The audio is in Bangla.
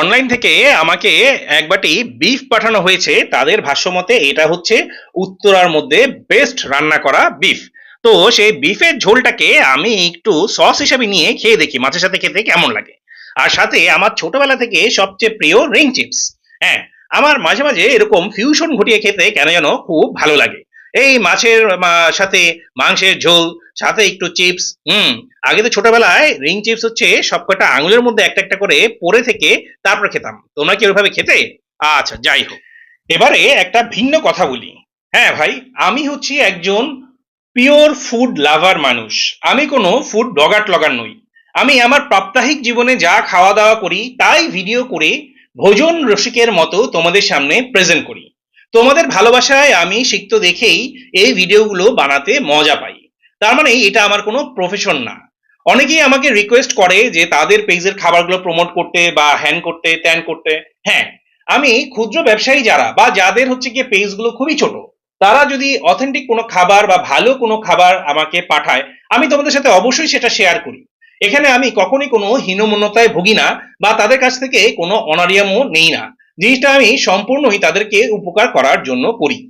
অনলাইন থেকে আমাকে একবারটি বিফ পাঠানো হয়েছে। তাদের ভাষ্যমতে এটা হচ্ছে উত্তরার মধ্যে বেস্ট রান্না করা বিফ তো সেই বিফের ঝোলটাকে আমি একটু সস হিসাবে নিয়ে খেয়ে দেখি, মাছের সাথে খেতে কেমন লাগে। আর সাথে আমার ছোটবেলা থেকে সবচেয়ে প্রিয় রিং চিপস হ্যাঁ আমার মাঝে মাঝে এরকম ফিউশন ঘটিয়ে খেতে কেন যেন খুব ভালো লাগে। এই মাছের সাথে মাংসের ঝোল সাথে একটু চিপস হুম, আগে তো ছোটবেলায় রিং চিপস হচ্ছে সবকটা আঙুলের মধ্যে একটা একটা করে পরে থেকে তারপর খেতাম। তোমরা কি ওইভাবে খেতে? আচ্ছা যাই হোক। এবারে একটা ভিন্ন কথা বলি। হ্যাঁ ভাই, আমি হচ্ছি একজন পিওর ফুড লাভার মানুষ। আমি কোনো ফুড ব্লগার ট্লগার নই। আমি আমার প্রাত্যহিক জীবনে যা খাওয়া দাওয়া করি, তাই ভিডিও করে ভোজন রসিকের মতো তোমাদের সামনে প্রেজেন্ট করি। তোমাদের ভালোবাসায় আমি শিখতে দেখেই এই ভিডিওগুলো বানাতে মজা পাই। তার মানে এটা আমার কোনো প্রফেশন না। অনেকেই আমাকে রিকোয়েস্ট করে যে তাদের পেজের খাবারগুলো প্রমোট করতে বা হ্যান করতে ত্যান করতে। হ্যাঁ আমি ক্ষুদ্র ব্যবসায়ী যারা বা যাদের হচ্ছে গিয়ে পেজগুলো খুবই ছোট, তারা যদি অথেন্টিক কোনো খাবার বা ভালো কোনো খাবার আমাকে পাঠায়, আমি তোমাদের সাথে অবশ্যই সেটা শেয়ার করি। এখানে আমি কখনই কোনো হীনমন্যতায় ভুগি না বা তাদের কাছ থেকে কোনো অনারিয়ামও নেই না। জিনিসটা আমি সম্পূর্ণই তাদেরকে উপকার করার জন্য করি।